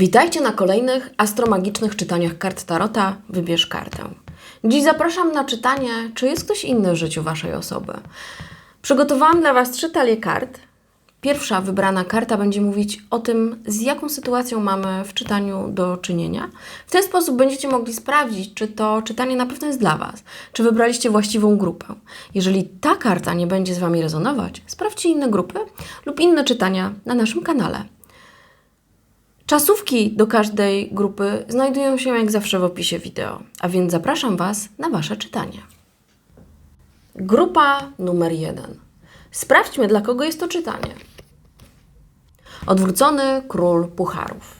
Witajcie na kolejnych astromagicznych czytaniach kart Tarota. Wybierz kartę. Dziś zapraszam na czytanie, czy jest ktoś inny w życiu Waszej osoby. Przygotowałam dla Was trzy talie kart. Pierwsza wybrana karta będzie mówić o tym, z jaką sytuacją mamy w czytaniu do czynienia. W ten sposób będziecie mogli sprawdzić, czy to czytanie na pewno jest dla Was, czy wybraliście właściwą grupę. Jeżeli ta karta nie będzie z Wami rezonować, sprawdźcie inne grupy lub inne czytania na naszym kanale. Czasówki do każdej grupy znajdują się jak zawsze w opisie wideo, a więc zapraszam Was na Wasze czytanie. Grupa numer jeden. Sprawdźmy, dla kogo jest to czytanie. Odwrócony król pucharów.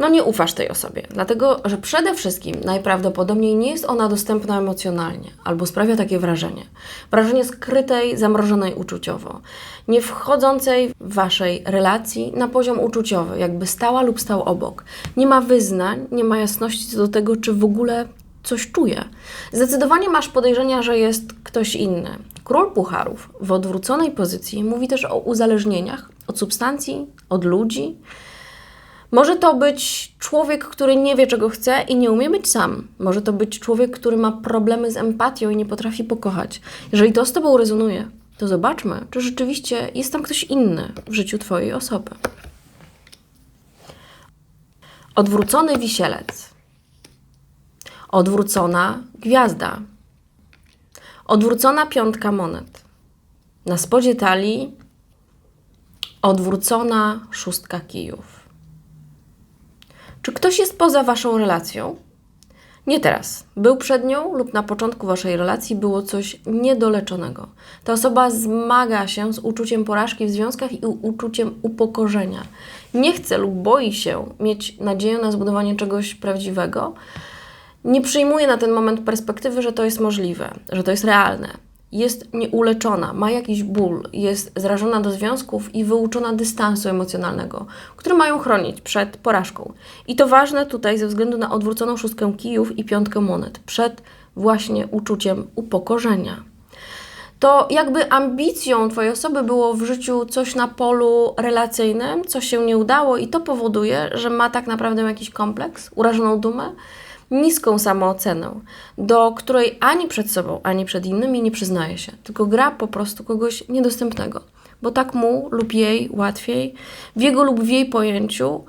No nie ufasz tej osobie, dlatego że przede wszystkim najprawdopodobniej nie jest ona dostępna emocjonalnie, albo sprawia takie wrażenie. Wrażenie skrytej, zamrożonej uczuciowo, nie wchodzącej w waszej relacji na poziom uczuciowy, jakby stała lub stał obok. Nie ma wyznań, nie ma jasności co do tego, czy w ogóle coś czuje. Zdecydowanie masz podejrzenia, że jest ktoś inny. Król pucharów w odwróconej pozycji mówi też o uzależnieniach od substancji, od ludzi. Może to być człowiek, który nie wie, czego chce i nie umie być sam. Może to być człowiek, który ma problemy z empatią i nie potrafi pokochać. Jeżeli to z Tobą rezonuje, to zobaczmy, czy rzeczywiście jest tam ktoś inny w życiu Twojej osoby. Odwrócony wisielec. Odwrócona gwiazda. Odwrócona piątka monet. Na spodzie talii odwrócona szóstka kijów. Czy ktoś jest poza Waszą relacją? Nie teraz. Był przed nią lub na początku Waszej relacji było coś niedoleczonego. Ta osoba zmaga się z uczuciem porażki w związkach i uczuciem upokorzenia. Nie chce lub boi się mieć nadzieję na zbudowanie czegoś prawdziwego. Nie przyjmuje na ten moment perspektywy, że to jest możliwe, że to jest realne jest nieuleczona, ma jakiś ból, jest zrażona do związków i wyuczona dystansu emocjonalnego, który mają chronić przed porażką. I to ważne tutaj ze względu na odwróconą szóstkę kijów i piątkę monet, przed właśnie uczuciem upokorzenia. To jakby ambicją Twojej osoby było w życiu coś na polu relacyjnym, co się nie udało, i to powoduje, że ma tak naprawdę jakiś kompleks, urażoną dumę niską samoocenę, do której ani przed sobą, ani przed innymi nie przyznaje się, tylko gra po prostu kogoś niedostępnego, bo tak mu lub jej łatwiej, w jego lub w jej pojęciu,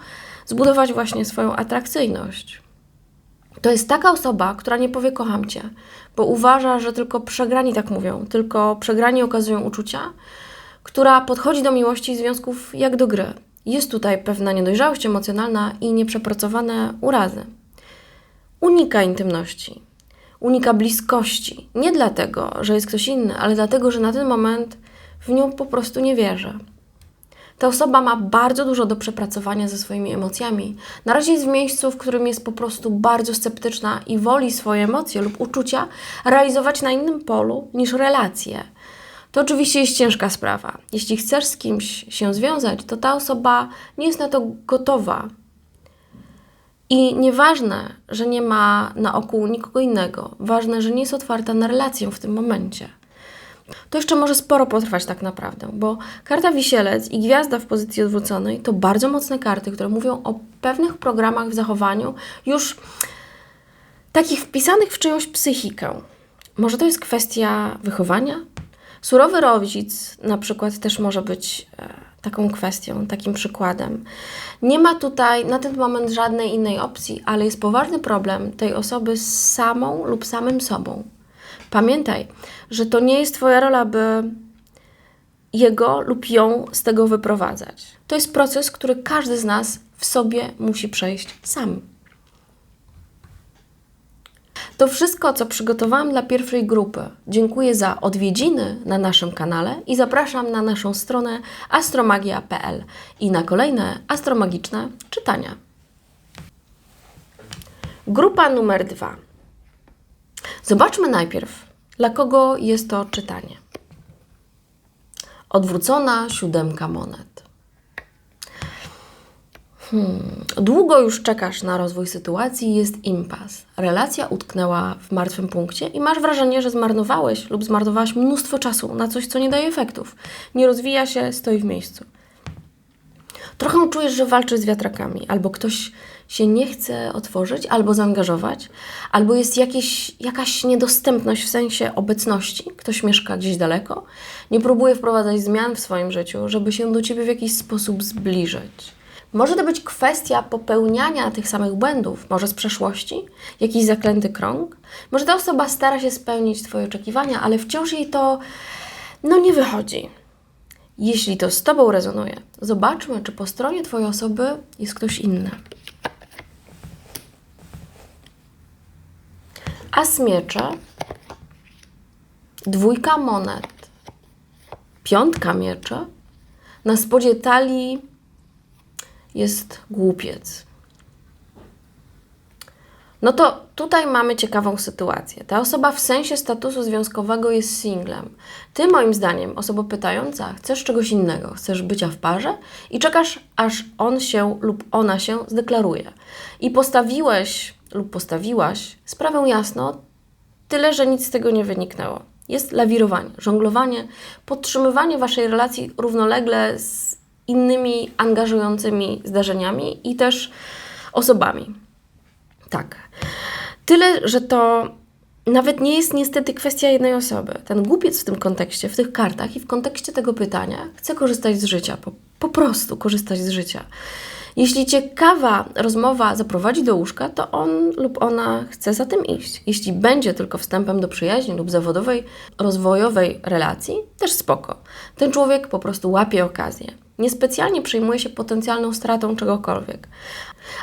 zbudować właśnie swoją atrakcyjność. To jest taka osoba, która nie powie kocham cię, bo uważa, że tylko przegrani tak mówią, tylko przegrani okazują uczucia, która podchodzi do miłości i związków jak do gry. Jest tutaj pewna niedojrzałość emocjonalna i nieprzepracowane urazy unika intymności, unika bliskości. Nie dlatego, że jest ktoś inny, ale dlatego, że na ten moment w nią po prostu nie wierzy. Ta osoba ma bardzo dużo do przepracowania ze swoimi emocjami. Na razie jest w miejscu, w którym jest po prostu bardzo sceptyczna i woli swoje emocje lub uczucia realizować na innym polu niż relacje. To oczywiście jest ciężka sprawa. Jeśli chcesz z kimś się związać, to ta osoba nie jest na to gotowa, i nieważne, że nie ma na oku nikogo innego, ważne, że nie jest otwarta na relację w tym momencie. To jeszcze może sporo potrwać tak naprawdę, bo karta wisielec i gwiazda w pozycji odwróconej to bardzo mocne karty, które mówią o pewnych programach w zachowaniu, już takich wpisanych w czyjąś psychikę. Może to jest kwestia wychowania? Surowy rodzic na przykład też może być e, taką kwestią, takim przykładem. Nie ma tutaj na ten moment żadnej innej opcji, ale jest poważny problem tej osoby z samą lub samym sobą. Pamiętaj, że to nie jest Twoja rola, by jego lub ją z tego wyprowadzać. To jest proces, który każdy z nas w sobie musi przejść sam. To wszystko, co przygotowałam dla pierwszej grupy. Dziękuję za odwiedziny na naszym kanale i zapraszam na naszą stronę astromagia.pl i na kolejne astromagiczne czytania. Grupa numer dwa. Zobaczmy najpierw, dla kogo jest to czytanie. Odwrócona siódemka monet. Hmm. Długo już czekasz na rozwój sytuacji, jest impas. Relacja utknęła w martwym punkcie i masz wrażenie, że zmarnowałeś lub zmarnowałaś mnóstwo czasu na coś, co nie daje efektów. Nie rozwija się, stoi w miejscu. Trochę czujesz, że walczysz z wiatrakami, albo ktoś się nie chce otworzyć, albo zaangażować, albo jest jakieś, jakaś niedostępność w sensie obecności, ktoś mieszka gdzieś daleko, nie próbuje wprowadzać zmian w swoim życiu, żeby się do ciebie w jakiś sposób zbliżyć. Może to być kwestia popełniania tych samych błędów, może z przeszłości, jakiś zaklęty krąg. Może ta osoba stara się spełnić Twoje oczekiwania, ale wciąż jej to no nie wychodzi. Jeśli to z Tobą rezonuje, zobaczmy, czy po stronie Twojej osoby jest ktoś inny. As miecze, dwójka monet, piątka miecze, na spodzie talii jest głupiec. No to tutaj mamy ciekawą sytuację. Ta osoba w sensie statusu związkowego jest singlem. Ty, moim zdaniem, osoba pytająca, chcesz czegoś innego, chcesz bycia w parze i czekasz, aż on się lub ona się zdeklaruje. I postawiłeś lub postawiłaś sprawę jasno, tyle, że nic z tego nie wyniknęło. Jest lawirowanie, żonglowanie, podtrzymywanie waszej relacji równolegle z innymi angażującymi zdarzeniami i też osobami. Tak. Tyle, że to nawet nie jest niestety kwestia jednej osoby. Ten głupiec w tym kontekście, w tych kartach i w kontekście tego pytania chce korzystać z życia, po, po prostu korzystać z życia. Jeśli ciekawa rozmowa zaprowadzi do łóżka, to on lub ona chce za tym iść. Jeśli będzie tylko wstępem do przyjaźni lub zawodowej, rozwojowej relacji, też spoko. Ten człowiek po prostu łapie okazję. Niespecjalnie przejmuje się potencjalną stratą czegokolwiek.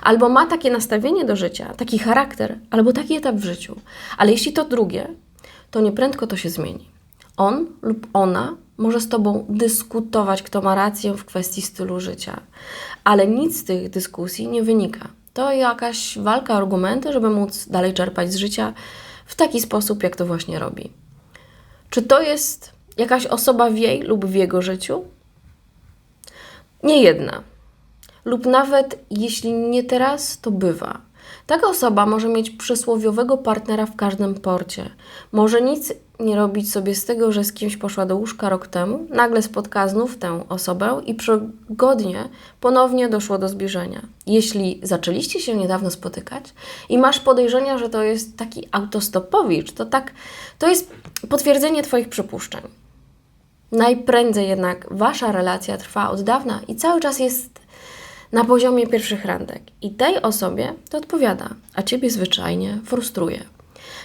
Albo ma takie nastawienie do życia, taki charakter, albo taki etap w życiu. Ale jeśli to drugie, to nieprędko to się zmieni. On lub ona może z Tobą dyskutować, kto ma rację w kwestii stylu życia, ale nic z tych dyskusji nie wynika. To jakaś walka, argumenty, żeby móc dalej czerpać z życia w taki sposób, jak to właśnie robi. Czy to jest jakaś osoba w jej lub w jego życiu? Nie jedna. Lub nawet jeśli nie teraz, to bywa. Taka osoba może mieć przysłowiowego partnera w każdym porcie. Może nic nie robić sobie z tego, że z kimś poszła do łóżka rok temu, nagle spotka znów tę osobę i przygodnie ponownie doszło do zbliżenia. Jeśli zaczęliście się niedawno spotykać i masz podejrzenia, że to jest taki autostopowicz, to tak, to jest potwierdzenie Twoich przypuszczeń. Najprędzej jednak Wasza relacja trwa od dawna i cały czas jest na poziomie pierwszych randek. I tej osobie to odpowiada, a Ciebie zwyczajnie frustruje.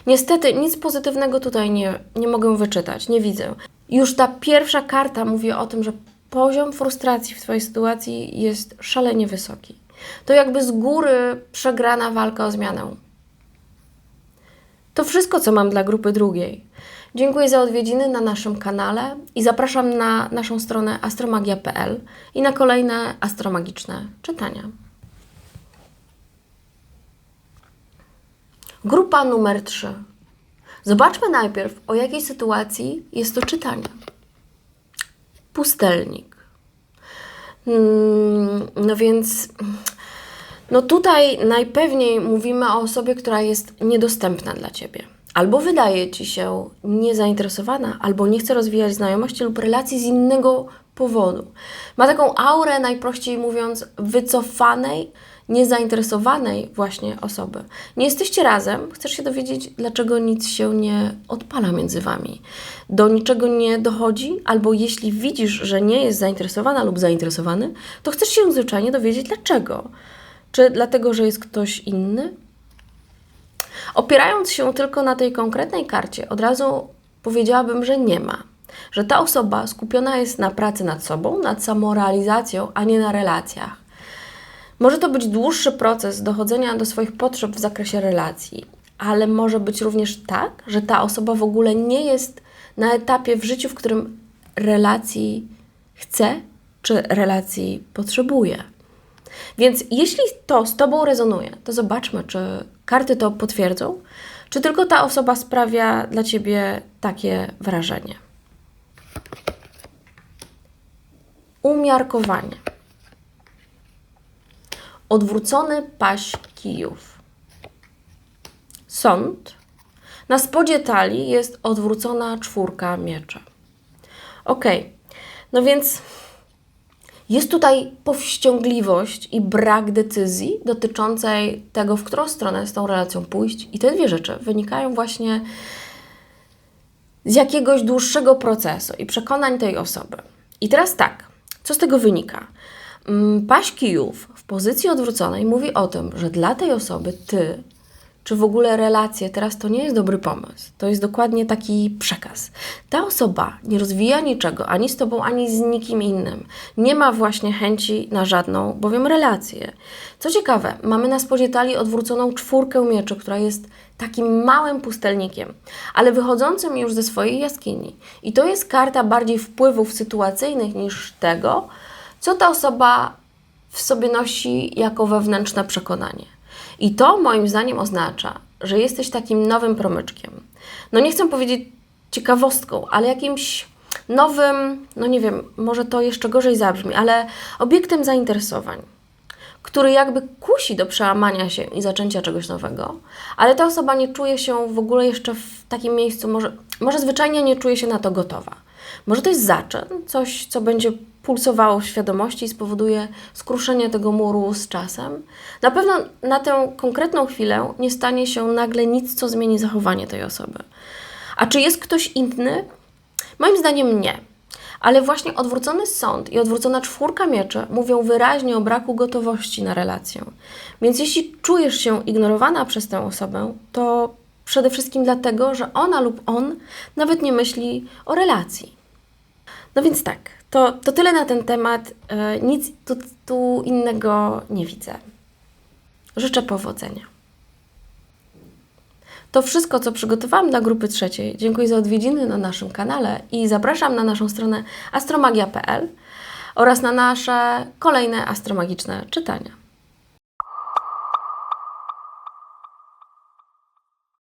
Niestety nic pozytywnego tutaj nie, nie mogę wyczytać, nie widzę. Już ta pierwsza karta mówi o tym, że poziom frustracji w Twojej sytuacji jest szalenie wysoki. To jakby z góry przegrana walka o zmianę. To wszystko, co mam dla grupy drugiej. Dziękuję za odwiedziny na naszym kanale i zapraszam na naszą stronę astromagia.pl i na kolejne astromagiczne czytania. Grupa numer 3. Zobaczmy najpierw, o jakiej sytuacji jest to czytanie. Pustelnik. Hmm, no więc, no tutaj najpewniej mówimy o osobie, która jest niedostępna dla Ciebie albo wydaje ci się niezainteresowana, albo nie chce rozwijać znajomości lub relacji z innego powodu. Ma taką aurę, najprościej mówiąc, wycofanej, niezainteresowanej właśnie osoby. Nie jesteście razem, chcesz się dowiedzieć, dlaczego nic się nie odpala między wami. Do niczego nie dochodzi, albo jeśli widzisz, że nie jest zainteresowana lub zainteresowany, to chcesz się zwyczajnie dowiedzieć, dlaczego. Czy dlatego, że jest ktoś inny? Opierając się tylko na tej konkretnej karcie, od razu powiedziałabym, że nie ma. Że ta osoba skupiona jest na pracy nad sobą, nad samorealizacją, a nie na relacjach. Może to być dłuższy proces dochodzenia do swoich potrzeb w zakresie relacji, ale może być również tak, że ta osoba w ogóle nie jest na etapie w życiu, w którym relacji chce czy relacji potrzebuje. Więc jeśli to z Tobą rezonuje, to zobaczmy, czy karty to potwierdzą, czy tylko ta osoba sprawia dla Ciebie takie wrażenie. Umiarkowanie. Odwrócony paś kijów. Sąd. Na spodzie talii jest odwrócona czwórka miecza. Ok, no więc Jest tutaj powściągliwość i brak decyzji dotyczącej tego, w którą stronę z tą relacją pójść. I te dwie rzeczy wynikają właśnie z jakiegoś dłuższego procesu i przekonań tej osoby. I teraz tak, co z tego wynika? Mm, Paść kijów w pozycji odwróconej mówi o tym, że dla tej osoby ty, czy w ogóle relacje teraz to nie jest dobry pomysł. To jest dokładnie taki przekaz. Ta osoba nie rozwija niczego ani z tobą, ani z nikim innym. Nie ma właśnie chęci na żadną, bowiem relację. Co ciekawe, mamy na spodzie talii odwróconą czwórkę mieczy, która jest takim małym pustelnikiem, ale wychodzącym już ze swojej jaskini. I to jest karta bardziej wpływów sytuacyjnych niż tego, co ta osoba w sobie nosi jako wewnętrzne przekonanie. I to moim zdaniem oznacza, że jesteś takim nowym promyczkiem. No nie chcę powiedzieć ciekawostką, ale jakimś nowym, no nie wiem, może to jeszcze gorzej zabrzmi, ale obiektem zainteresowań, który jakby kusi do przełamania się i zaczęcia czegoś nowego, ale ta osoba nie czuje się w ogóle jeszcze w takim miejscu, może, może zwyczajnie nie czuje się na to gotowa. Może to jest zaczyn, coś, co będzie pulsowało w świadomości i spowoduje skruszenie tego muru z czasem. Na pewno na tę konkretną chwilę nie stanie się nagle nic, co zmieni zachowanie tej osoby. A czy jest ktoś inny? Moim zdaniem nie. Ale właśnie odwrócony sąd i odwrócona czwórka mieczy mówią wyraźnie o braku gotowości na relację. Więc jeśli czujesz się ignorowana przez tę osobę, to przede wszystkim dlatego, że ona lub on nawet nie myśli o relacji. No więc tak, to, to tyle na ten temat. E, Nic tu, tu innego nie widzę. Życzę powodzenia. To wszystko, co przygotowałam dla grupy trzeciej. Dziękuję za odwiedziny na naszym kanale i zapraszam na naszą stronę astromagia.pl oraz na nasze kolejne astromagiczne czytania.